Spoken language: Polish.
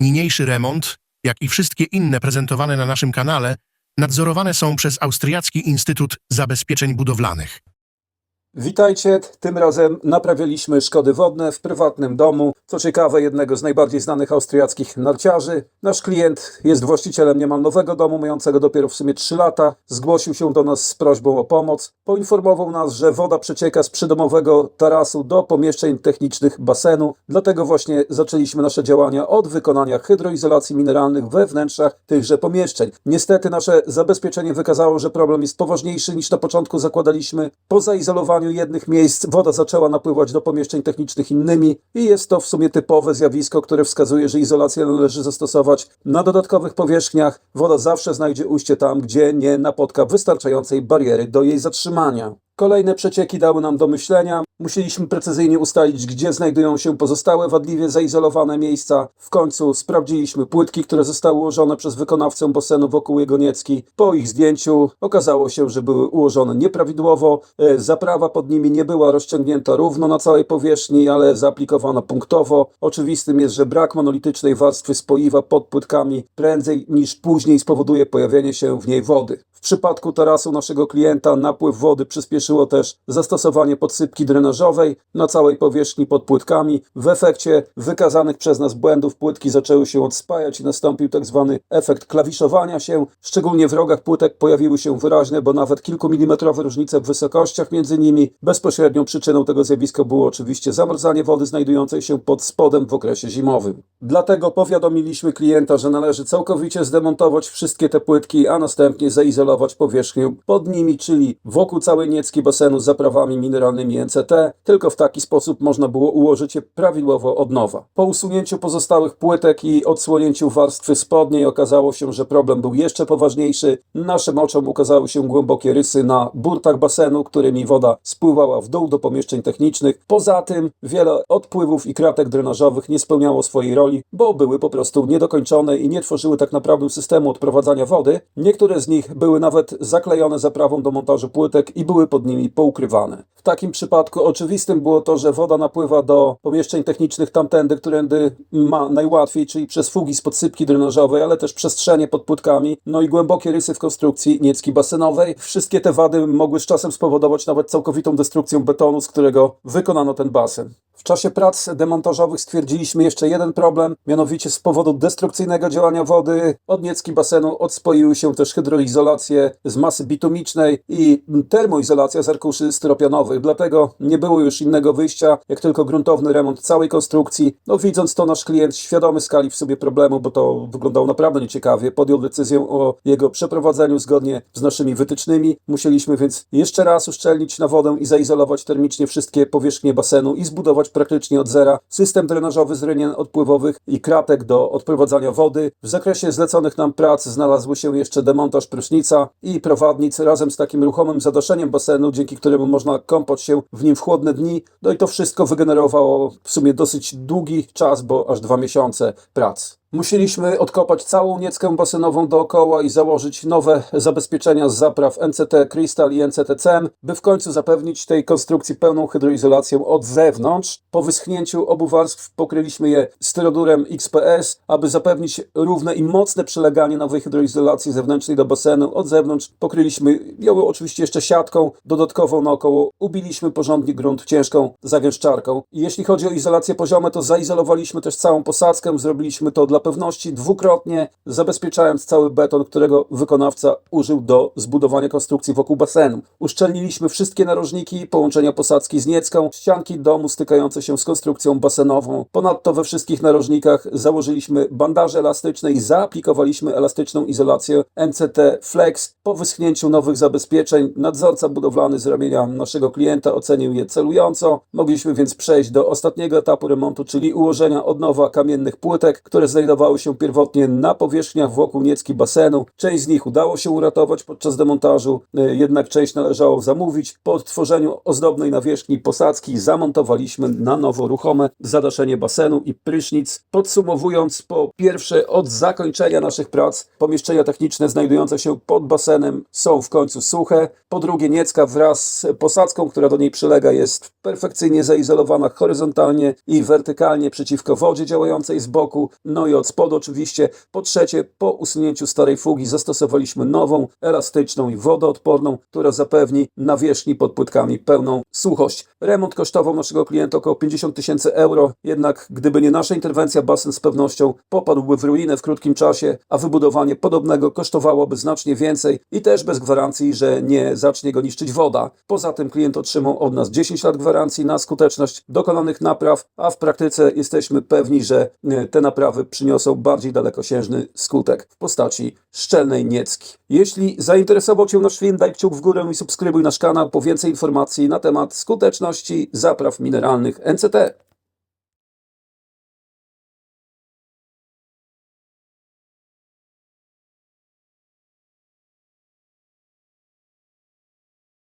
Niniejszy remont, jak i wszystkie inne prezentowane na naszym kanale, nadzorowane są przez Austriacki Instytut Zabezpieczeń Budowlanych. Witajcie, tym razem naprawialiśmy szkody wodne w prywatnym domu. Co ciekawe, jednego z najbardziej znanych austriackich narciarzy. Nasz klient jest właścicielem niemal nowego domu, mającego dopiero w sumie 3 lata. Zgłosił się do nas z prośbą o pomoc. Poinformował nas, że woda przecieka z przydomowego tarasu do pomieszczeń technicznych basenu. Dlatego właśnie zaczęliśmy nasze działania od wykonania hydroizolacji mineralnych we wnętrzach tychże pomieszczeń. Niestety nasze zabezpieczenie wykazało, że problem jest poważniejszy niż na początku zakładaliśmy. Po zaizolowaniu jednych miejsc woda zaczęła napływać do pomieszczeń technicznych innymi i jest to w sumie typowe zjawisko, które wskazuje, że izolację należy zastosować na dodatkowych powierzchniach. Woda zawsze znajdzie ujście tam, gdzie nie napotka wystarczającej bariery do jej zatrzymania. Kolejne przecieki dały nam do myślenia. Musieliśmy precyzyjnie ustalić, gdzie znajdują się pozostałe wadliwie zaizolowane miejsca. W końcu sprawdziliśmy płytki, które zostały ułożone przez wykonawcę basenu wokół jego niecki. Po ich zdjęciu okazało się, że były ułożone nieprawidłowo. E, Zaprawa pod nimi nie była rozciągnięta równo na całej powierzchni, ale zaaplikowana punktowo. Oczywistym jest, że brak monolitycznej warstwy spoiwa pod płytkami prędzej niż później spowoduje pojawienie się w niej wody. Przypadku tarasu naszego klienta napływ wody przyspieszyło też zastosowanie podsypki drenażowej na całej powierzchni pod płytkami. W efekcie wykazanych przez nas błędów płytki zaczęły się odspajać i nastąpił tak zwany efekt klawiszowania się. Szczególnie w rogach płytek pojawiły się wyraźne, bo nawet kilkumilimetrowe różnice w wysokościach między nimi. Bezpośrednią przyczyną tego zjawiska było oczywiście zamarzanie wody znajdującej się pod spodem w okresie zimowym. Dlatego powiadomiliśmy klienta, że należy całkowicie zdemontować wszystkie te płytki, a następnie zaizolować powierzchnię pod nimi, czyli wokół całej niecki basenu z zaprawami mineralnymi NCT. Tylko w taki sposób można było ułożyć je prawidłowo od nowa. Po usunięciu pozostałych płytek i odsłonięciu warstwy spodniej okazało się, że problem był jeszcze poważniejszy. Naszym oczom ukazały się głębokie rysy na burtach basenu, którymi woda spływała w dół do pomieszczeń technicznych. Poza tym wiele odpływów i kratek drenażowych nie spełniało swojej roli, bo były po prostu niedokończone i nie tworzyły tak naprawdę systemu odprowadzania wody. Niektóre z nich były nawet zaklejone zaprawą do montażu płytek i były pod nimi poukrywane. W takim przypadku oczywistym było to, że woda napływa do pomieszczeń technicznych tamtędy, którędy ma najłatwiej, czyli przez fugi z podsypki drenażowej, ale też przestrzenie pod płytkami, no i głębokie rysy w konstrukcji niecki basenowej. Wszystkie te wady mogły z czasem spowodować nawet całkowitą destrukcję betonu, z którego wykonano ten basen. W czasie prac demontażowych stwierdziliśmy jeszcze jeden problem, mianowicie z powodu destrukcyjnego działania wody od niecki basenu odspoiły się też hydroizolacje z masy bitumicznej i termoizolacja z arkuszy styropianowych. Dlatego nie było już innego wyjścia, jak tylko gruntowny remont całej konstrukcji. No widząc to nasz klient świadomy skali w sobie problemu, bo to wyglądało naprawdę nieciekawie, podjął decyzję o jego przeprowadzeniu zgodnie z naszymi wytycznymi. Musieliśmy więc jeszcze raz uszczelnić na wodę i zaizolować termicznie wszystkie powierzchnie basenu i zbudować praktycznie od zera system drenażowy z rynien odpływowych i kratek do odprowadzania wody. W zakresie zleconych nam prac znalazły się jeszcze demontaż prysznica i prowadnic razem z takim ruchomym zadaszeniem basenu, dzięki któremu można kąpać się w nim w chłodne dni. No i to wszystko wygenerowało w sumie dosyć długi czas, bo aż dwa miesiące prac. Musieliśmy odkopać całą nieckę basenową dookoła i założyć nowe zabezpieczenia z zapraw NCT Crystal i NCT CEM, by w końcu zapewnić tej konstrukcji pełną hydroizolację od zewnątrz. Po wyschnięciu obu warstw pokryliśmy je styrodurem XPS, aby zapewnić równe i mocne przyleganie nowej hydroizolacji zewnętrznej do basenu. Od zewnątrz pokryliśmy ją oczywiście jeszcze siatką dodatkową naokoło. Ubiliśmy porządnie grunt ciężką zagęszczarką. Jeśli chodzi o izolację poziome, to zaizolowaliśmy też całą posadzkę. Zrobiliśmy to dla pewności dwukrotnie, zabezpieczając cały beton, którego wykonawca użył do zbudowania konstrukcji wokół basenu. Uszczelniliśmy wszystkie narożniki, połączenia posadzki z niecką, ścianki domu stykające się z konstrukcją basenową. Ponadto we wszystkich narożnikach założyliśmy bandaże elastyczne i zaaplikowaliśmy elastyczną izolację MCT Flex. Po wyschnięciu nowych zabezpieczeń nadzorca budowlany z ramienia naszego klienta ocenił je celująco. Mogliśmy więc przejść do ostatniego etapu remontu, czyli ułożenia od nowa kamiennych płytek, które znajdowały się pierwotnie na powierzchniach wokół niecki basenu. Część z nich udało się uratować podczas demontażu, e, jednak część należało zamówić. Po odtworzeniu ozdobnej nawierzchni posadzki zamontowaliśmy na nowo ruchome zadaszenie basenu i prysznic. Podsumowując, po pierwsze od zakończenia naszych prac pomieszczenia techniczne znajdujące się pod basenem są w końcu suche. Po drugie niecka wraz z posadzką, która do niej przylega jest perfekcyjnie zaizolowana horyzontalnie i wertykalnie przeciwko wodzie działającej z boku. No i od spodu oczywiście. Po trzecie, po usunięciu starej fugi zastosowaliśmy nową, elastyczną i wodoodporną, która zapewni nawierzchni pod płytkami pełną suchość. Remont kosztował naszego klienta około 50 tysięcy euro, jednak gdyby nie nasza interwencja, basen z pewnością popadłby w ruinę w krótkim czasie, a wybudowanie podobnego kosztowałoby znacznie więcej i też bez gwarancji, że nie zacznie go niszczyć woda. Poza tym klient otrzymał od nas 10 lat gwarancji na skuteczność dokonanych napraw, a w praktyce jesteśmy pewni, że e, te naprawy przyniosą bardziej dalekosiężny skutek w postaci szczelnej niecki. Jeśli zainteresował Cię nasz film, daj kciuk w górę i subskrybuj nasz kanał po więcej informacji na temat skuteczności zapraw mineralnych NCT.